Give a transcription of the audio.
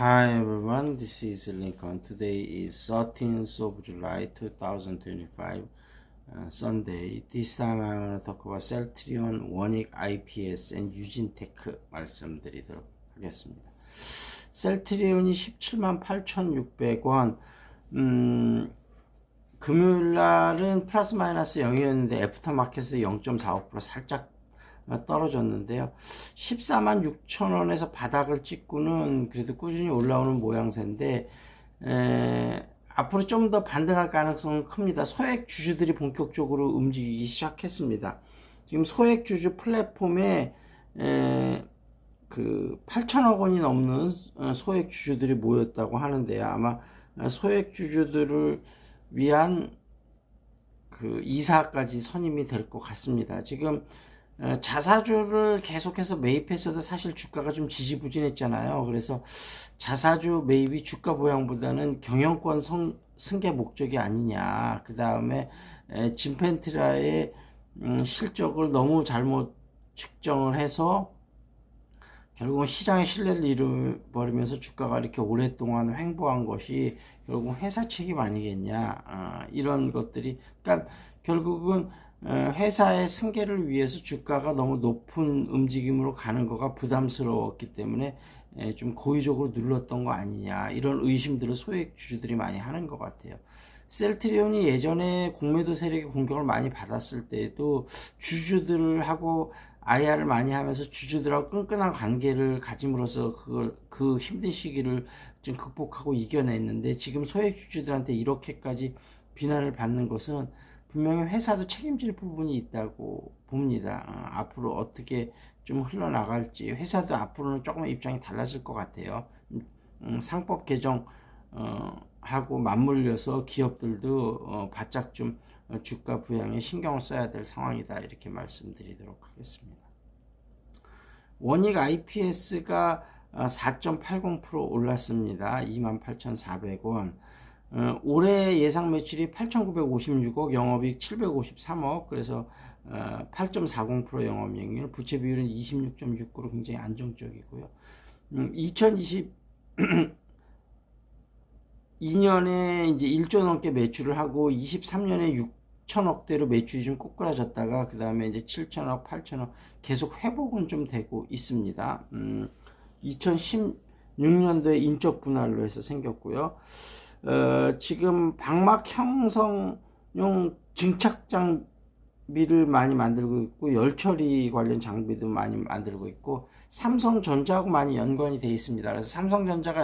Hi everyone, this is Lincoln. Today is 13th of July 2025, uh, Sunday. This time I'm going to talk about Celtrion, 원익, IPS, and 유진테크 말씀드리도록 하겠습니다. 셀트리온이 17만 8,600원, 음, 금요일 날은 플러스 마이너스 0이었는데 애프터마켓에서 0.45% 살짝 떨어졌는데요. 14만 6천 원에서 바닥을 찍고는 그래도 꾸준히 올라오는 모양새인데 에, 앞으로 좀 더 반등할 가능성은 큽니다. 소액 주주들이 본격적으로 움직이기 시작했습니다. 지금 소액 주주 플랫폼에 에, 그 8천억 원이 넘는 어, 소액 주주들이 모였다고 하는데요. 아마 소액 주주들을 위한 그 이사까지 선임이 될 것 같습니다. 지금 어, 자사주를 계속해서 매입했어도 사실 주가가 좀 지지부진했잖아요. 그래서 자사주 매입이 주가 보양보다는 경영권 성, 승계 목적이 아니냐. 그 다음에 진펜트라의 음, 실적을 너무 잘못 측정을 해서 결국은 시장의 신뢰를 잃어버리면서 주가가 이렇게 오랫동안 횡보한 것이 결국 회사 책임 아니겠냐 어, 이런 것들이 그러니까 결국은 어, 회사의 승계를 위해서 주가가 너무 높은 움직임으로 가는 거가 부담스러웠기 때문에 좀 고의적으로 눌렀던 거 아니냐 이런 의심들을 소액 주주들이 많이 하는 것 같아요. 셀트리온이 예전에 공매도 세력의 공격을 많이 받았을 때에도 주주들하고 IR을 많이 하면서 주주들하고 끈끈한 관계를 가짐으로써 그걸 그 힘든 시기를 좀 극복하고 이겨냈는데 지금 소액 주주들한테 이렇게까지 비난을 받는 것은 분명히 회사도 책임질 부분이 있다고 봅니다. 어, 앞으로 어떻게 좀 흘러나갈지 회사도 앞으로는 조금 입장이 달라질 것 같아요. 음, 상법 개정 어, 하고 맞물려서 기업들도 어, 바짝 좀 어, 주가 부양에 신경을 써야 될 상황이다 이렇게 말씀드리도록 하겠습니다. 원익 IPS가 4.80% 어, 올랐습니다. 28,400원. 어, 올해 예상 매출이 8,956억, 영업이익 753억, 그래서 어, 8.40% 영업이익률, 부채 비율은 26.69로 굉장히 안정적이고요. 음, 2020 2년에 이제 1조 넘게 매출을 하고 23년에 6천억 대로 매출이 좀 꼬꾸라졌다가 그 다음에 이제 7천억, 8천억 계속 회복은 좀 되고 있습니다. 음, 2016년도에 인적 분할로 해서 생겼고요. 어, 지금 방막 형성용 증착 장비를 많이 만들고 있고 열처리 관련 장비도 많이 만들고 있고 삼성전자하고 많이 연관이 되어 있습니다. 그래서 삼성전자가